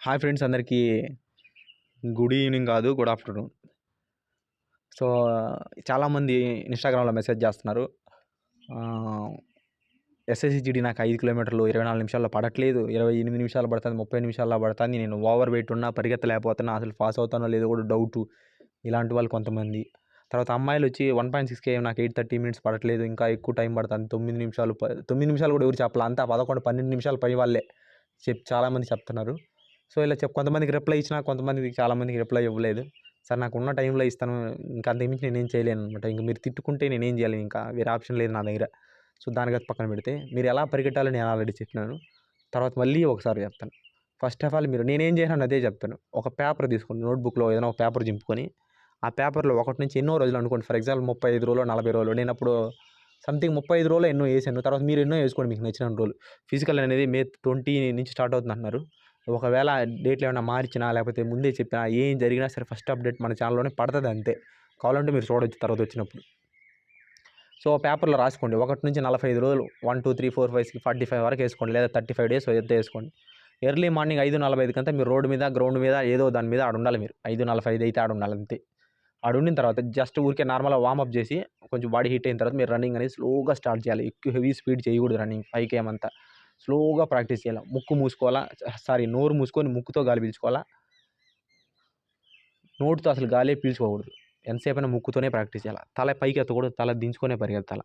Hi friends అందరికీ good evening కాదు good afternoon. So చాలామంది ఇన్స్టాగ్రామ్లో మెసేజ్ చేస్తున్నారు. ఎస్ఎస్సిజిడి నాకు ఐదు కిలోమీటర్లు ఇరవై నాలుగు నిమిషాల్లో పడట్లేదు. ఇరవై ఎనిమిది నిమిషాలు పడుతుంది ముప్పై నిమిషాల్లో పడుతుంది. నేను ఓవర్ వెయిట్ ఉన్నా పరిగెత్తలేకపోతున్నా అసలు పాస్ అవుతానో లేదో కూడా డౌటు. ఇలాంటి వాళ్ళు కొంతమంది. తర్వాత అమ్మాయిలు వచ్చి వన్ పాయింట్ సిక్స్ కేఎం నాకు ఎయిట్ థర్టీ మినిట్స్ పడట్లేదు. ఇంకా ఎక్కువ టైం పడుతుంది. తొమ్మిది నిమిషాలు తొమ్మిది నిమిషాలు కూడా ఎవరు చెప్పాలి? అంతా పదకొండు పన్నెండు నిమిషాలు పై వాళ్ళే చెప్ చాలామంది చెప్తున్నారు. సో ఇలా చెప్ కొంతమందికి రిప్లై ఇచ్చినా కొంతమందికి చాలామందికి రిప్లై ఇవ్వలేదు. సార్ నాకు ఉన్న టైంలో ఇస్తాను. ఇంకా అంతకుమించి నేనేం చేయలేను అనమాట ఇంక మీరు తిట్టుకుంటే నేనేం చేయాలి? ఇంకా వేరే ఆప్షన్ లేదు నా దగ్గర. సో దానికైతే పక్కన పెడితే మీరు ఎలా పరిగెట్టాలో నేను ఆల్రెడీ చెప్పినాను తర్వాత మళ్ళీ ఒకసారి చెప్తాను. ఫస్ట్ ఆఫ్ ఆల్ మీరు నేనేం చేశాను అదే చెప్తాను. ఒక పేపర్ తీసుకోండి నోట్బుక్లో ఏదైనా ఒక పేపర్ చింపుకొని ఆ పేపర్లో ఒకటి నుంచి ఎన్నో రోజులు అనుకోండి. ఫర్ ఎగ్జాంపుల్ ముప్పై ఐదు రోజులు నలభై రోజులు నేను అప్పుడు సంథింగ్ ముప్పై ఐదు రోజులు ఎన్నో వేసాను. తర్వాత మీరు ఎన్నో వేసుకోండి మీకు నచ్చిన రోజులు. ఫిజికల్ అనేది మే ట్వంటీ నుంచి స్టార్ట్ అవుతుంది అంటున్నారు. ఒకవేళ డేట్లు ఏమైనా మార్చినా లేకపోతే ముందే చెప్పినా ఏం జరిగినా సరే ఫస్ట్ అప్డేట్ మన ఛానల్లోనే పడుతుంది అంతే. కావాలంటే మీరు చూడవచ్చు తర్వాత వచ్చినప్పుడు. సో పేపర్లో రాసుకోండి. ఒకటి నుంచి నలభై ఐదు రోజులు. One two three four five six forty five వరకు వేసుకోండి. లేదా థర్టీ ఫైవ్ డేస్ ఎంత వేసుకోండి. ఎర్లీ మార్నింగ్ ఐదు నలభై ఐదు కంతా మీరు రోడ్డు మీద గ్రౌండ్ మీద ఏదో దాని మీద ఆడ ఉండాలి మీరు. ఐదు నలభై ఐదు అయితే ఆడ ఉండాలి అంతే. ఆడ ఉండిన తర్వాత జస్ట్ ఊరికే నార్మల్గా వార్మప్ చేసి కొంచెం బాడీ హీట్ అయిన తర్వాత మీరు రన్నింగ్ అనేది స్లోగా స్టార్ట్ చేయాలి. ఎక్కువ హెవీ స్పీడ్ చేయకూడదు రన్నింగ్ పైకి ఏమంతా. స్లోగా ప్రాక్టీస్ చేయాలి. ముక్కు మూసుకోవాలా? సారీ నోరు మూసుకొని ముక్కుతో గాలి పీల్చుకోవాలా? నోటితో అసలు గాలి పీల్చుకోకూడదు. ఎంతసేపు అయినా ముక్కుతోనే ప్రాక్టీస్ చేయాలి? తల పైకి ఎత్తకూడదు తల దించుకొనే పరిగెత్తాలి?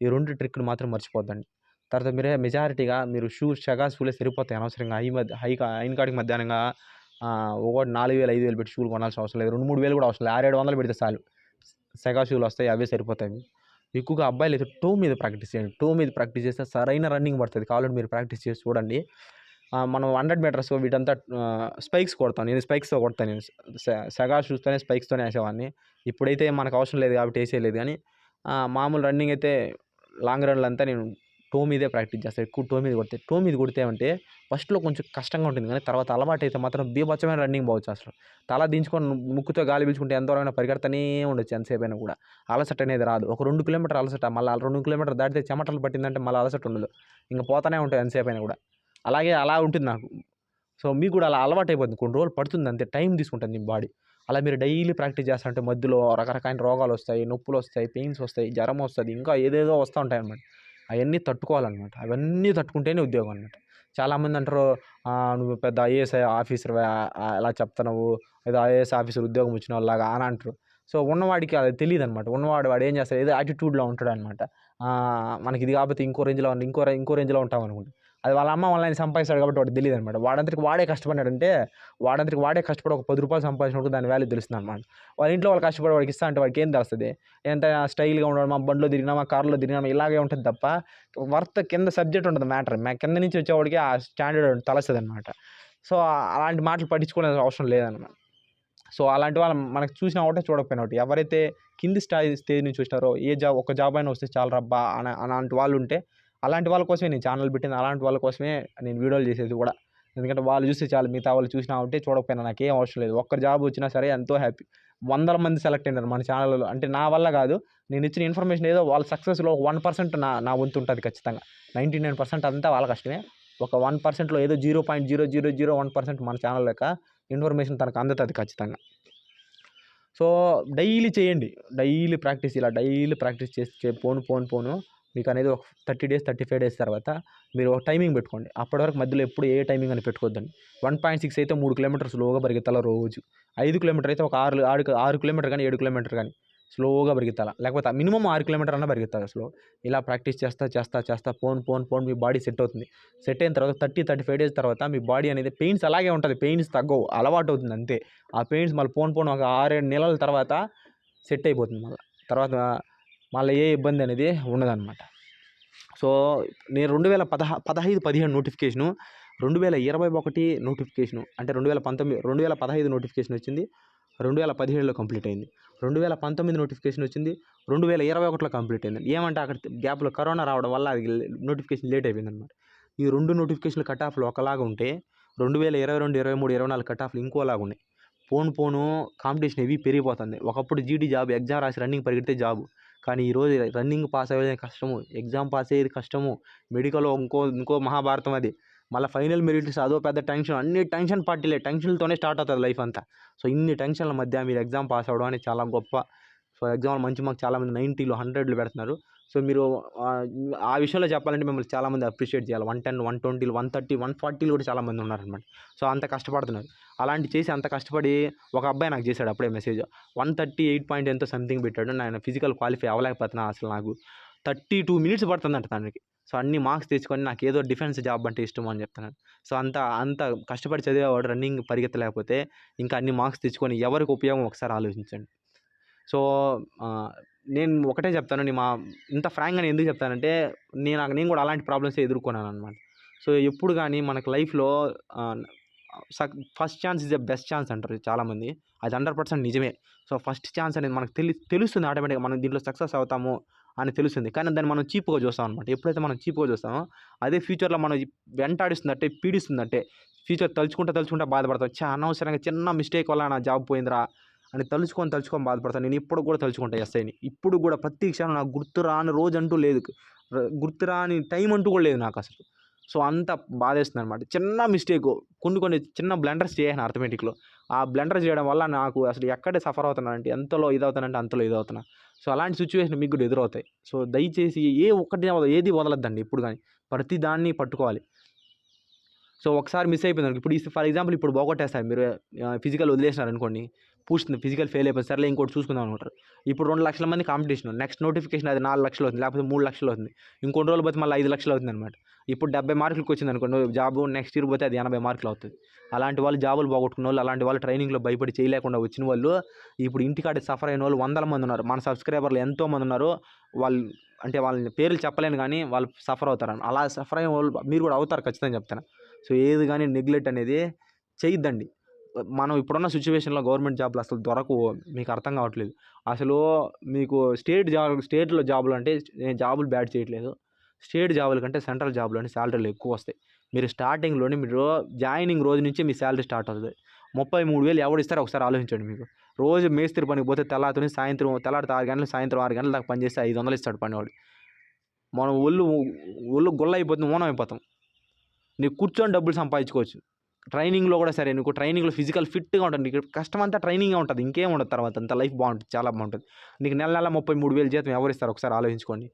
ఈ రెండు ట్రిక్లు మాత్రం మర్చిపోద్దండి. తర్వాత మీరే మెజారిటీగా మీరు షూ షగా షూలే సరిపోతాయి అనవసరంగా. హై మధ్య హై అయిన కాడికి మధ్యాహ్నంగా ఒకటి నాలుగు వేలు ఐదు వేలు పెట్టి షూలు కొనాల్సిన అవసరం లేదు. రెండు మూడు వేలు కూడా అవసరం లేదు. ఆరేడు వందలు పెడితే చాలు. సెగా షూలు వస్తాయి అవే సరిపోతాయి. ఎక్కువగా అబ్బాయిలు అయితే టో మీద ప్రాక్టీస్ చేయండి. టో మీద ప్రాక్టీస్ చేస్తే సరైన రన్నింగ్ పడుతుంది. కావాలంటే మీరు ప్రాక్టీస్ చేసి చూడండి. మనం హండ్రెడ్ మీటర్స్ వీటంతా స్పైక్స్ కొడతాను నేను స్పైక్స్తో కొడతాను. నేను సె- సెగా షూస్తోనే స్పైక్స్తోనే వేసేవాడిని. ఇప్పుడైతే మనకు అవసరం లేదు కాబట్టి వేసేయలేదు కానీ మామూలు రన్నింగ్ అయితే లాంగ్ రన్లు అంతా నేను టో మీదే ప్రాక్టీస్ చేస్తాను ఎక్కువ టో మీద కొడితే టో మీద కొడితే అంటే ఫస్ట్లో కొంచెం కష్టంగా ఉంటుంది కానీ తర్వాత అలవాటు అయితే మాత్రం బీభత్సమైన రన్నింగ్ పోవచ్చు అసలు. తల దించుకొని ముక్కుతో గాలి పీల్చుకుంటే ఎంత పరిగెడతానే ఉండొచ్చు ఎంతసేపు అయినా కూడా. అలసట అనేది రాదు. ఒక రెండు కిలోమీటర్ అలసట మళ్ళీ రెండు కిలోమీటర్ దాటితే చెమటలు పట్టిందంటే మళ్ళీ అలసట ఉండదు. ఇంకా పోతానే ఉంటుంది ఎంతసేపు అయినా కూడా. అలాగే అలా ఉంటుంది నాకు. సో మీకు కూడా అలా అలవాటు అయిపోతుంది కొన్ని రోజులు పడుతుంది అంతే టైం తీసుకుంటుంది మీ బాడీ. అలా మీరు డైలీ ప్రాక్టీస్ చేస్తుంటే మధ్యలో రకరకాల రోగాలు వస్తాయి నొప్పులు వస్తాయి పెయిన్స్ వస్తాయి జ్వరం వస్తుంది ఇంకా ఏదేదో వస్తూ ఉంటాయి అవన్నీ తట్టుకోవాలన్నమాట. అవన్నీ తట్టుకుంటేనే ఉద్యోగం అనమాట చాలామంది అంటారు నువ్వు పెద్ద ఐఏఎస్ ఆఫీసర్ అలా చెప్తున్నావు? ఏదో ఐఏఎస్ ఆఫీసర్ ఉద్యోగం వచ్చిన వాళ్ళలాగా అని అంటారు. సో ఉన్నవాడికి అది తెలియదు అనమాట ఉన్నవాడు వాడు ఏం చేస్తాడు ఏదో యాటిట్యూడ్లో ఉంటాడు అనమాట మనకి ఇది కాకపోతే ఇంకో రేంజ్లో ఇంకో ఇంకో రేంజ్లో ఉంటాం అనుకుంటా అది వాళ్ళ అమ్మ వాళ్ళని సంపాదిస్తాడు కాబట్టి వాడు తెలియదు అనమాట వాడంతరికి వాడే కష్టపడ్డాడంటే వాడంతరికి వాడే కష్టపడి ఒక పది రూపాయలు సంపాదించినప్పుడు దాని వాల్యూ తెలుస్తుంది అనమాట వాళ్ళ ఇంట్లో వాళ్ళు కష్టపడి వాడికి ఇస్తా అంటే వాడికి ఏం తెలుస్తుంది? ఎంత స్టైల్గా ఉండడం మా బండిలో తిరిగినా మా కార్లో తిరిగినా ఇలాగే ఉంటుంది తప్ప వర్త్ కింద సబ్జెక్ట్ ఉంటుంది మ్యాటర్ మా కింద నుంచి వచ్చేవాడికి ఆ స్టాండర్డ్ తలస్తుంది అనమాట సో అలాంటి మాటలు పట్టించుకునే అవసరం లేదనమాట సో అలాంటి వాళ్ళు మనకు చూసిన ఒకటే చూడకపోయినా ఒకటి. ఎవరైతే కింది స్థాయి స్టేజ్ నుంచి వచ్చినారో ఏ జాబ్ ఒక జాబ్ అయినా వస్తే చాలా రబ్బా అని అలాంటి వాళ్ళు ఉంటే అలాంటి వాళ్ళ కోసమే నేను ఛానల్ పెట్టింది. అలాంటి వాళ్ళ కోసమే నేను వీడియోలు చేసేది కూడా. ఎందుకంటే వాళ్ళు చూస్తే చాలు మిగతా వాళ్ళు చూసినా ఉంటే చూడకపోయినా నాకేం అవసరం లేదు. ఒక్క జాబ్ వచ్చినా సరే ఎంతో హ్యాపీ. వందల మంది సెలెక్ట్ అయినారు మన ఛానల్లో. అంటే నా వల్ల కాదు. నేను ఇచ్చిన ఇన్ఫర్మేషన్ ఏదో వాళ్ళ సక్సెస్లో వన్ పర్సెంట్ నా నా వంతు ఉంటుంది ఖచ్చితంగా. నైంటీ నైన్ పర్సెంట్ అంతా వాళ్ళ కష్టమే. ఒక వన్ పర్సెంట్లో ఏదో zero point zero zero zero one percent మన ఛానల్ యొక్క ఇన్ఫర్మేషన్ తనకు అందుతుంది ఖచ్చితంగా. సో డైలీ చేయండి. డైలీ ప్రాక్టీస్ ఇలా డైలీ ప్రాక్టీస్ చేసి చే- పోను పోను పోను. మీకు అనేది ఒక thirty days thirty five days తర్వాత మీరు ఒక టైమింగ్ పెట్టుకోండి. అప్పటి వరకు మధ్యలో ఎప్పుడు ఏ టైమింగ్ అని పెట్టుకోవద్దండి వన్ పాయింట్ సిక్స్ అయితే మూడు కిలోమీటర్ స్లోగా పరిగెత్తాల రోజు? ఐదు కిలోమీటర్ అయితే ఒక ఆరు ఆరు ఆరు కిలోమీటర్ కానీ ఏడు కిలోమీటర్ కానీ స్లోగా పరిగెత్తాల? లేకపోతే మినిమం ఆరు కిలోమీటర్ అన్న పరిగెత్తాలి స్లో? ఇలా ప్రాక్టీస్ చేస్తా చేస్తా చేస్తా పోన్ పోన్ పోన్ మీ బాడీ సెట్ అవుతుంది. సెట్ అయిన తర్వాత థర్టీ థర్టీ ఫైవ్ డేస్ తర్వాత మీ బాడీ అనేది పెయిన్స్ అలాగే ఉంటుంది. పెయిన్స్ తగ్గవు. అలవాటు అవుతుంది అంతే. ఆ పెయిన్స్ మళ్ళీ పోన్ పోన్ ఒక ఆరేడు నెలల తర్వాత సెట్ అయిపోతుంది మళ్ళీ. తర్వాత మళ్ళీ ఏ ఇబ్బంది అనేది ఉండదన్నమాట. సో నేను రెండు వేల పదహా పదహైదు పదిహేను నోటిఫికేషను రెండు వేల ఇరవై ఒకటి నోటిఫికేషను అంటే రెండు వేల పంతొమ్మిది రెండు వేల పదహైదు నోటిఫికేషన్ వచ్చింది రెండు వేల పదిహేడులో కంప్లీట్ అయింది. రెండు వేల పంతొమ్మిది నోటిఫికేషన్ వచ్చింది రెండు వేల ఇరవై ఒకటిలో కంప్లీట్ అయింది. ఏమంటే అక్కడ గ్యాప్లో కరోనా రావడం వల్ల అది నోటిఫికేషన్ లేట్ అయిపోయింది అనమాట ఈ రెండు నోటిఫికేషన్లు కట్ ఆఫ్లు ఒకలాగా ఉంటే రెండు వేల ఇరవై రెండు ఇరవై మూడు ఇరవై నాలుగు కట్ ఆఫ్లు ఇంకోలాగా ఉన్నాయి. పోను పోను కాంపిటీషన్ ఇవి పెరిగిపోతుంది. ఒకప్పుడు జీడీ జాబ్ ఎగ్జామ్ రాసి రన్నింగ్ పరిగెడితే జాబ్. కానీ ఈరోజు రన్నింగ్ పాస్ అయ్యేది కష్టము ఎగ్జామ్ పాస్ అయ్యేది కష్టము మెడికల్ ఇంకో ఇంకో మహాభారతం అది. మళ్ళీ ఫైనల్ మెరిట్స్ అదో పెద్ద టెన్షన్ అన్ని టెన్షన్ పార్టీలే టెన్షన్లతోనే స్టార్ట్ అవుతుంది లైఫ్ అంతా. సో ఇన్ని టెన్షన్ల మధ్య మీరు ఎగ్జామ్ పాస్ అవ్వడం అనేది చాలా గొప్ప. సో ఎగ్జామ్ మంచి మాకు చాలామంది నైంటీలు హండ్రెడ్లు పెడుతున్నారు. సో మీరు ఆ, విషయంలో చెప్పాలంటే మిమ్మల్ని చాలామంది అప్రిషియేట్ చేయాలి. వన్ టెన్ వన్ ట్వంటీలు వన్ థర్టీ వన్ ఫార్టీలు కూడా చాలామంది ఉన్నారనమాట. సో అంత కష్టపడుతున్నారు. అలాంటి చేసి అంత కష్టపడి ఒక అబ్బాయి నాకు చేశాడు అప్పుడే message. One thirty eight point ఎంతో సంథింగ్ పెట్టాడు. నేను ఫిజికల్ క్వాలిఫై అవ్వలేకపోతున్నా అసలు నాకు. థర్టీ టూ మినిట్స్ పడుతుందంట తనకి. సో అన్ని మార్క్స్ తెచ్చుకొని నాకు ఏదో డిఫెన్స్ జాబ్ అంటే ఇష్టం అని చెప్తున్నాను సో అంత అంత కష్టపడి చదివేవాడు రన్నింగ్ పరిగెత్తలేకపోతే ఇంకా అన్ని మార్క్స్ తెచ్చుకొని ఎవరికి ఉపయోగం ఒకసారి ఆలోచించండి. సో నేను ఒకటే చెప్తాను నేను మా ఇంత ఫ్రాంక్గా నేను ఎందుకు చెప్తానంటే నేను నేను కూడా అలాంటి ప్రాబ్లమ్స్ ఎదుర్కొన్నాను అనమాట సో ఎప్పుడు కానీ మనకు లైఫ్లో first chance is the best chance అంటారు చాలామంది. అది హండ్రెడ్ పర్సెంట్ నిజమే. సో ఫస్ట్ ఛాన్స్ అనేది మనకు తెలి తెలుస్తుంది ఆటోమేటిక్గా మనం దీంట్లో సక్సెస్ అవుతాము అని తెలుస్తుంది. కానీ దాన్ని మనం చీప్గా చూస్తాం అనమాట ఎప్పుడైతే మనం చీప్గా చూస్తామో అదే ఫ్యూచర్లో మనం వెంటాడిస్తుందంటే పీడిస్తుందంటే ఫ్యూచర్ తలుచుకుంటా తలుచుకుంటా బాధపడతాం. చా అనవసరంగా చిన్న మిస్టేక్ వల్ల నా జాబ్ పోయిందిరా అని తలుచుకొని తలుచుకొని బాధపడతాను నేను ఇప్పుడు కూడా తలుచుకుంటా ఎస్ఐని. ఇప్పుడు కూడా ప్రతి క్షణం నాకు గుర్తు రాని రోజు అంటూ లేదు గుర్తు రాని టైం అంటూ కూడా లేదు నాకు అసలు. సో అంత బాధేస్తుంది అనమాట చిన్న మిస్టేక్ కొన్ని కొన్ని చిన్న బ్లెండర్స్ చేయను అర్థమెటిక్లో ఆ బ్లెండర్ చేయడం వల్ల నాకు అసలు ఎక్కడే సఫర్ అవుతున్నానంటే ఎంతలో ఇదవుతానంటే అంతలో ఇదవుతున్నా. సో అలాంటి సిచ్యువేషన్ మీకు కూడా ఎదురవుతాయి. సో దయచేసి ఏ ఒక్కటి ఏది వదలద్దండి ఇప్పుడు కానీ. ప్రతి దాన్ని పట్టుకోవాలి. సో ఒకసారి మిస్ అయిపోయింది ఇప్పుడు ఫర్ ఎగ్జాంపుల్ ఇప్పుడు పోగొట్టేస్తారు మీరు ఫిజికల్ వదిలేసినారు అనుకోండి పూస్తుంది ఫిజికల్ ఫెయిల్ అయిపోయింది సర్లే ఇంకోటి చూసుకుందాం అనుకుంటారు. ఇప్పుడు రెండు లక్షల మంది కాంపిటీషన్ నెక్స్ట్ నోటిఫికేషన్ అది నాలుగు లక్షలు అవుతుంది లేకపోతే మూడు లక్షలు అవుతుంది. ఇంకొన్ని రోజులు పోతే మళ్ళీ ఐదు లక్షలు అవుతుంది అనమాట ఇప్పుడు డెబ్బై మార్కులకు వచ్చింది అనుకోండి జాబ్ నెక్స్ట్ ఇయర్ పోతే అది ఎనభై మార్కులు అవుతుంది. అలాంటి వాళ్ళు జాబులు పోగొట్టుకున్న వాళ్ళు అలాంటి వాళ్ళు ట్రైనింగ్లో భయపడి చేయలేకుండా వచ్చిన వాళ్ళు ఇప్పుడు ఇంటికాడ సఫర్ అయిన వాళ్ళు వందల మంది ఉన్నారు. మన సబ్స్క్రైబర్లు ఎంతో మంది ఉన్నారు వాళ్ళు అంటే వాళ్ళని పేర్లు చెప్పలేను కానీ వాళ్ళు సఫర్ అవుతారు అలా సఫర్ అయిన వాళ్ళు మీరు కూడా అవుతారు ఖచ్చితంగా చెప్తాను. సో ఏది కానీ నెగ్లెక్ట్ అనేది చేయొద్దండి. మనం ఇప్పుడున్న సిచ్యువేషన్లో గవర్నమెంట్ జాబ్లు అసలు దొరకవు. మీకు అర్థం కావట్లేదు. అసలు మీకు స్టేట్ జాబ్ స్టేట్లో జాబులు అంటే నేను జాబులు బ్యాడ్ చేయట్లేదు. స్టేట్ జాబుల కంటే సెంట్రల్ జాబ్లోనే శాలరీలు ఎక్కువ వస్తాయి. మీరు స్టార్టింగ్లోనే మీరు జాయినింగ్ రోజు నుంచి మీ శాలరీ స్టార్ట్ అవుతుంది. ముప్పై మూడు వేలు ఎవడు ఇస్తారో ఒకసారి ఆలోచించండి మీకు. రోజు మేస్త్రి పనికి పోతే తెల్లారితోని సాయంత్రం తెల్లారితే ఆరు గంటలు సాయంత్రం ఆరు గంటల దాకా పనిచేస్తే ఐదు వందలు ఇస్తాడు పనివాడు. మనం ఒళ్ళు ఒళ్ళు గొల్ల అయిపోతుంది మౌనం అయిపోతాం. నీకు కూర్చొని డబ్బులు సంపాదించుకోవచ్చు. ట్రైనింగ్లో కూడా సరే నీకు ట్రైనింగ్లో ఫిజికల్ ఫిట్గా ఉంటుంది. నీకు కష్టం అంతా ట్రైనింగే ఉంటుంది. ఇంకేం ఉండదు తర్వాత అంత. లైఫ్ బాగుంటుంది. చాలా బాగుంటుంది. నీకు నెల నెల ముప్పై మూడు వేలు జీతం ఎవరు ఇస్తారు? ఒకసారి ఆలోచించుకోండి.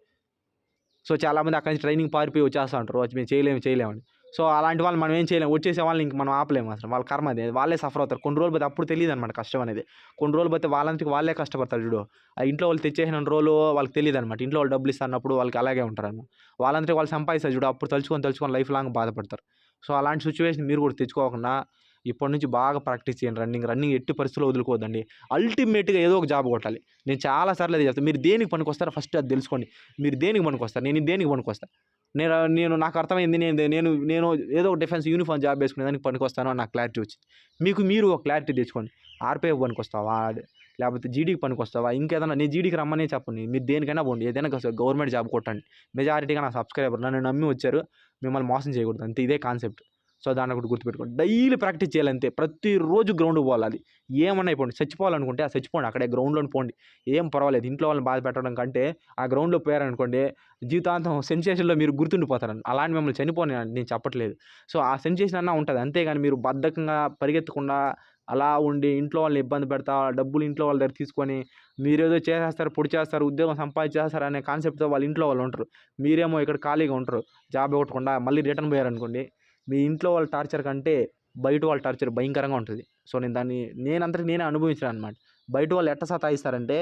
సో చాలామంది అక్కడి నుంచి ట్రైనింగ్ పారిపోయి వచ్చేస్తూ ఉంటారు. వచ్చి మేము చేయలేము చేయలేమని సో అలాంటి వాళ్ళు మనం ఏం చేయలేము వచ్చేసే వాళ్ళని ఇంక మనం ఆపలేము అసలు. వాళ్ళ కర్మ అదే. వాళ్ళే సఫర్ అవుతారు. కొన్ని రోజులు పోతే అప్పుడు తెలియదు అనమాట కష్టం అనేది. కొన్ని రోజులు పోతే వాళ్ళంతకి వాళ్ళే కష్టపడతారు చూడు. ఆ ఇంట్లో వాళ్ళు తెచ్చేసిన రోజులు వాళ్ళకి తెలియదు అనమాట ఇంట్లో వాళ్ళు డబ్బులు ఇస్తున్నప్పుడు వాళ్ళకి అలాగే ఉంటారు అన్నమాట. వాళ్ళంతటి వాళ్ళు సంపాదిస్తారు చూడు. అప్పుడు తలుచుకొని తలుచుకొని లైఫ్ లాంగ్ బాధపడతారు. సో అలాంటి సిచ్యువేషన్ మీరు కూడా తెచ్చుకోకుండా ఇప్పటి నుంచి బాగా ప్రాక్టీస్ చేయండి. రన్నింగ్ రన్నింగ్ ఎట్టి పరిస్థితుల్లో వదులుకోవద్దండి. అల్టిమేట్గా ఏదో ఒక జాబ్ కొట్టాలి. నేను చాలా సార్లు అది చెప్తాను మీరు దేనికి పనికొస్తారో ఫస్ట్ అది తెలుసుకోండి. మీరు దేనికి పనికొస్తారు? నేను దేనికి పనికొస్తాను నేను నేను నాకు అర్థమైంది. నేను నేను నేను ఏదో ఒక డిఫెన్స్ యూనిఫామ్ జాబ్ వేసుకునే దానికి పనికొస్తాను అని నాకు క్లారిటీ వచ్చింది. మీకు మీరు ఒక క్లారిటీ తెచ్చుకోండి. ఆర్పిఎఫ్ పనికొస్తావా? లేకపోతే జీడీకి పనికొస్తావా? ఇంకేదైనా నేను జీడీకి రమ్మనే చెప్పండి. మీరు దేనికైనా పోండి. ఏదైనా గవర్నమెంట్ జాబ్ కొట్టండి. మెజారిటీగా నా సబ్స్క్రైబర్ నన్ను నమ్మి వచ్చారు. మిమ్మల్ని మోసం చేయకూడదు. అంతే ఇదే కాన్సెప్ట్ సో దాన్ని ఒకటి గుర్తుపెట్టుకోండి. డైలీ ప్రాక్టీస్ చేయాలంతే ప్రతిరోజు గ్రౌండ్కి పోవాలి అది. ఏమన్నా అయిపోండి. చచ్చిపోవాలనుకుంటే ఆ చచ్చిపోండి. అక్కడే గ్రౌండ్లో పోండి. ఏం పర్వాలేదు. ఇంట్లో వాళ్ళని బాధ పెట్టడం కంటే ఆ గ్రౌండ్లో పోయారనుకోండి జీవితాంతం సెన్సేషన్లో మీరు గుర్తుండిపోతారు. అలాంటి మిమ్మల్ని చనిపోని నేను చెప్పట్లేదు. సో ఆ సెన్సేషన్ అన్నా ఉంటుంది. అంతేగాని మీరు బద్ధకంగా పరిగెత్తకుండా అలా ఉండి ఇంట్లో వాళ్ళని ఇబ్బంది పెడతా డబ్బులు ఇంట్లో వాళ్ళ దగ్గర తీసుకొని మీరేదో చేసేస్తారు పొడి చేస్తారు ఉద్యోగం సంపాదించేస్తారు అనే కాన్సెప్ట్తో వాళ్ళ ఇంట్లో వాళ్ళు ఉంటారు. మీరేమో ఇక్కడ ఖాళీగా ఉంటారు జాబ్ ఇవ్వకుండా మళ్ళీ రిటర్న్ పోయారనుకోండి మీ ఇంట్లో వాళ్ళ టార్చర్ కంటే బయట వాళ్ళ టార్చర్ భయంకరంగా ఉంటుంది. సో నేను దాన్ని నేనంతటి నేనే అనుభవించాను అనమాట బయట వాళ్ళు ఎట్ట సతాయిస్తారంటే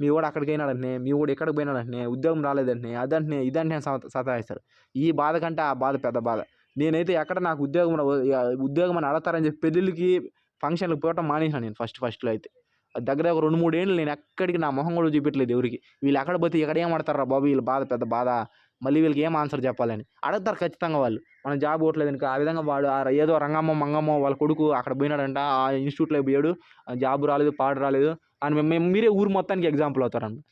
మీ వాడు అక్కడికి పోయినాడంటే మీ వాడు ఎక్కడికి పోయినాడంటే ఉద్యోగం రాలేదంటే అదంటే ఇదంటే సతాయిస్తారు. ఈ బాధ కంటే ఆ బాధ పెద్ద బాధ. నేనైతే ఎక్కడ నాకు ఉద్యోగం ఉద్యోగం అని అడతారని చెప్పి పెళ్ళిళ్ళకి ఫంక్షన్లకు పోవటం మానేసాను నేను ఫస్ట్ ఫస్ట్లో అయితే. దగ్గర దగ్గర రెండు మూడు ఏళ్ళు నేను ఎక్కడికి నా మొహం కూడా చూపించలేదు ఎవరికి. వీళ్ళు ఎక్కడ పోతే ఎక్కడ ఏం బాబు? వీళ్ళ బాధ పెద్ద బాధ. మళ్ళీ వీళ్ళకి ఏం ఆన్సర్ చెప్పాలని. అడుగుతారు ఖచ్చితంగా వాళ్ళు. మనం జాబ్ కొట్టలేదు ఇంకా ఆ విధంగా వాడు ఆ ఏదో రంగమ్మ మంగమ్మ వాళ్ళ కొడుకు అక్కడ పోయినాడంట. ఆ ఇన్స్టిట్యూట్లో పోయాడు. ఆ జాబ్ రాలేదు పాడు రాలేదు అని మేము- మేము మీరే ఊరు మొత్తానికి ఎగ్జాంపుల్ అవుతారండి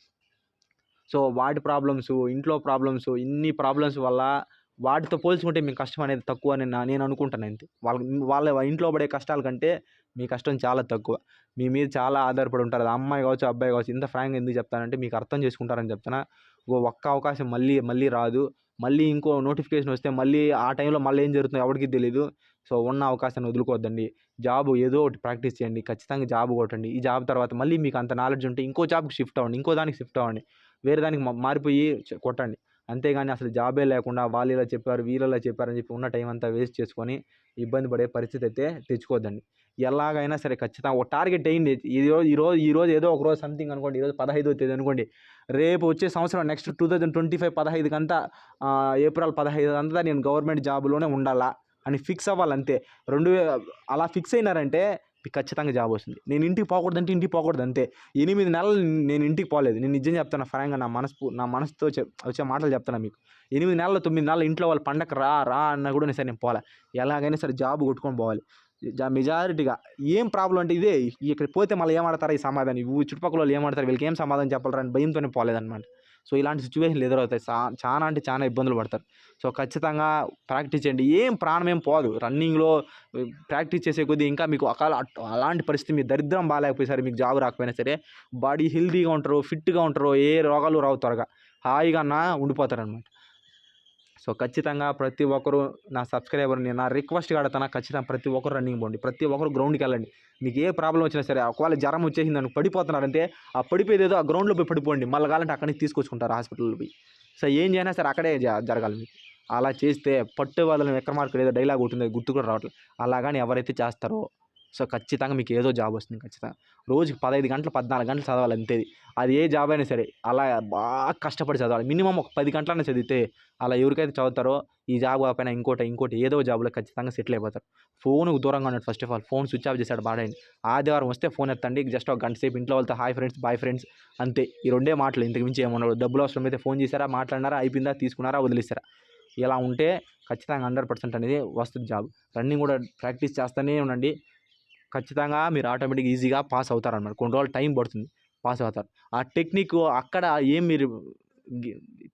సో వాటి ప్రాబ్లమ్స్ ఇంట్లో ప్రాబ్లమ్స్ ఇన్ని ప్రాబ్లమ్స్ వల్ల వాటితో పోల్చుకుంటే మేము కష్టం అనేది తక్కువ అని నా- నేను అనుకుంటాను అంతే. వాళ్ళ వాళ్ళ ఇంట్లో పడే కష్టాల కంటే మీ కష్టం చాలా తక్కువ. మీ మీద చాలా ఆధారపడి ఉంటారు. అది అమ్మాయి కావచ్చు అబ్బాయి కావచ్చు ఇంత ఫ్రాంక్ ఎందుకు చెప్తానంటే మీకు అర్థం చేసుకుంటారని చెప్తున్నా. ఓ ఒక్క అవకాశం మళ్ళీ మళ్ళీ రాదు. మళ్ళీ ఇంకో నోటిఫికేషన్ వస్తే మళ్ళీ ఆ టైంలో మళ్ళీ ఏం జరుగుతుందో ఎవరికి తెలియదు సో ఉన్న అవకాశాన్ని వదులుకోవద్దండి. జాబ్ ఏదో ఒకటి ప్రాక్టీస్ చేయండి. ఖచ్చితంగా జాబ్ కొట్టండి. ఈ జాబ్ తర్వాత మళ్ళీ మీకు అంత నాలెడ్జ్ ఉంటే ఇంకో జాబ్కి షిఫ్ట్ అవ్వండి. ఇంకో దానికి షిఫ్ట్ అవ్వండి. వేరే దానికి మారిపోయి కొట్టండి. అంతేగాని అసలు జాబే లేకుండా వాళ్ళు ఇలా చెప్పారు వీళ్ళలా చెప్పారని చెప్పి ఉన్న టైం అంతా వేస్ట్ చేసుకొని ఇబ్బంది పడే పరిస్థితి అయితే తెచ్చుకోవద్దండి. ఎలాగైనా సరే ఖచ్చితంగా ఒక టార్గెట్ అయింది. ఈరోజు ఈరోజు ఈరోజు ఏదో ఒక రోజు సంథింగ్ అనుకోండి ఈరోజు పదహైదో తేదీ అనుకోండి రేపు వచ్చే సంవత్సరం next two thousand twenty five పదహైదుకంతా April పదహైదు అంతా నేను గవర్నమెంట్ జాబ్లోనే ఉండాలా అని ఫిక్స్ అవ్వాలంతే. రెండు అలా ఫిక్స్ అయినారంటే మీకు ఖచ్చితంగా జాబ్ వస్తుంది. నేను ఇంటికి పోకూడదు అంటే ఇంటికి పోకూడదు అంతే. ఎనిమిది నెలలు నేను ఇంటికి పోలేదు. నేను నిజం చెప్తాను ఫ్రాంక్గా నా మనసు నా మనసుతో వచ్చే మాటలు చెప్తాను మీకు. ఎనిమిది నెలలు తొమ్మిది నెలలు ఇంట్లో వాళ్ళు పండగ రా రా అన్నా కూడా నేను సరే నేను పోలే. ఎలాగైనా సరే జాబ్ కొట్టుకొని పోవాలి. జా మెజారిటీగా ఏం ప్రాబ్లం అంటే ఇదే ఇక్కడ పోతే మళ్ళీ ఏమాడతారా ఈ సమాధానం? ఈ చుట్టుపక్కల వాళ్ళు ఏమాడతారు వీళ్ళకి ఏం సమాధానం చెప్పాలరా అని భయంతోనే పోలేదన్నమాట. సో ఇలాంటి సిచ్యువేషన్లు ఎదురవుతాయి. చా- చాలా అంటే చాలా ఇబ్బందులు పడతారు. సో ఖచ్చితంగా ప్రాక్టీస్ చేయండి. ఏం ప్రాణం ఏం పోదు. రన్నింగ్లో ప్రాక్టీస్ చేసే కొద్దీ ఇంకా మీకు అకాల అలాంటి పరిస్థితి మీ దరిద్రం బాగాలేకపోయి సరే మీకు జాబ్ రాకపోయినా సరే బాడీ హెల్తీగా ఉంటారు ఫిట్గా ఉంటారు ఏ రోగాలు రావు త్వరగా. హాయిగా నా ఉండిపోతారు అనమాట సో ఖచ్చితంగా ప్రతి ఒక్కరు నా సబ్స్క్రైబర్ని నా రిక్వెస్ట్ కాడతాను ఖచ్చితంగా ప్రతి ఒక్కరు రన్నింగ్ పోండి. ప్రతి ఒక్కరు గ్రౌండ్కి వెళ్ళండి. మీకు ఏ ప్రాబ్లం వచ్చినా సరే ఒకవేళ జ్వరం వచ్చేసింది అని పడిపోతున్నారంటే ఆ పడిపోయేదేదో ఆ గ్రౌండ్లో పోయి పడిపోండి. మళ్ళీ కావాలంటే అక్కడికి తీసుకొచ్చుకుంటారు హాస్పిటల్లో పోయి. సో ఏం చేసినా సరే అక్కడే జరగాలి మీకు. అలా చేస్తే పట్టు వాళ్ళని విక్రమార్కుడు ఏదో డైలాగ్ ఉంటుంది గుర్తు కూడా రావట్లేదు అలాగని ఎవరైతే చేస్తారో సో ఖచ్చితంగా మీకు ఏదో జాబ్ వస్తుంది ఖచ్చితంగా. రోజుకి పదహైదు గంటలు పద్నాలుగు గంటలు చదవాలి అంతే అది ఏ జాబ్ అయినా సరే అలా బాగా కష్టపడి చదవాలి. మినిమం ఒక పది గంటలైనా చదివితే అలా ఎవరికైతే చదువుతారో ఈ జాబ్ కాకపోయినా ఇంకోటి ఇంకోటి ఏదో జాబ్లో ఖచ్చితంగా సెటిల్ అయిపోతారు. ఫోన్కు దూరంగా ఉన్నాడు first of all. Phone switch off చేశాడు బాడైంది ఆదివారం వస్తే ఫోన్ ఎత్తండి. జస్ట్ ఒక గంట సేపు ఇంట్లో వాళ్ళతో హాయ్ ఫ్రెండ్స్ బాయ్ ఫ్రెండ్స్ అంతే. ఈ రెండే మాటలు ఇంతకు మించి ఏమన్నాడు డబ్బులు అవసరం అయితే ఫోన్ చేశారా మాట్లాడినారా అయిపోయిందా తీసుకున్నారా వదిలేశారా? ఇలా ఉంటే ఖచ్చితంగా హండ్రెడ్ పర్సెంట్ అనేది వస్తుంది జాబ్. రన్నింగ్ కూడా ప్రాక్టీస్ చేస్తూనే ఉండండి. ఖచ్చితంగా మీరు ఆటోమేటిక్ ఈజీగా పాస్ అవుతారు అన్నమాట కొన్ని రోజులు టైం పడుతుంది పాస్ అవుతారు. ఆ టెక్నిక్ అక్కడ ఏం మీరు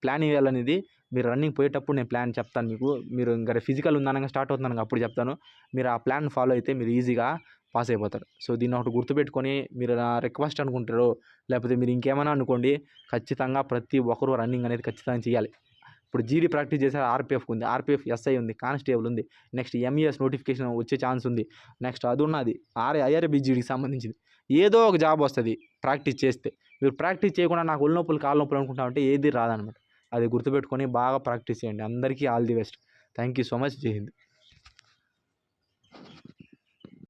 ప్లాన్ వేయాలనేది మీరు రన్నింగ్ పోయేటప్పుడు నేను ప్లాన్ చెప్తాను మీకు. మీరు ఇంకా ఫిజికల్ ఉందనగా స్టార్ట్ అవుతున్నాను అప్పుడు చెప్తాను. మీరు ఆ ప్లాన్ ఫాలో అయితే మీరు ఈజీగా పాస్ అయిపోతారు. సో దీన్ని ఒకటి గుర్తుపెట్టుకొని మీరు నా రిక్వెస్ట్ అనుకుంటారో లేకపోతే మీరు ఇంకేమైనా అనుకోండి ఖచ్చితంగా ప్రతి ఒక్కరూ రన్నింగ్ అనేది ఖచ్చితంగా చేయాలి. ఇప్పుడు జీడీ ప్రాక్టీస్ చేసే ఆర్పిఎఫ్ ఉంది ఆర్పిఎఫ్ ఎస్ఐ ఉంది కానిస్టేబుల్ ఉంది. నెక్స్ట్ ఎంఈఎస్ నోటిఫికేషన్ వచ్చే ఛాన్స్ ఉంది. నెక్స్ట్ అది ఉన్నది ఆర్ ఐఆర్బిజీడీకి సంబంధించింది. ఏదో ఒక జాబ్ వస్తుంది ప్రాక్టీస్ చేస్తే. మీరు ప్రాక్టీస్ చేయకుండా నాకు ఒళ్ళు నొప్పులు కాళ్ళ నొప్పులు అనుకుంటా ఉంటే ఏది రాదనమాట. అది గుర్తుపెట్టుకొని బాగా ప్రాక్టీస్ చేయండి. అందరికీ all the best. Thank you so much. జై హింద్.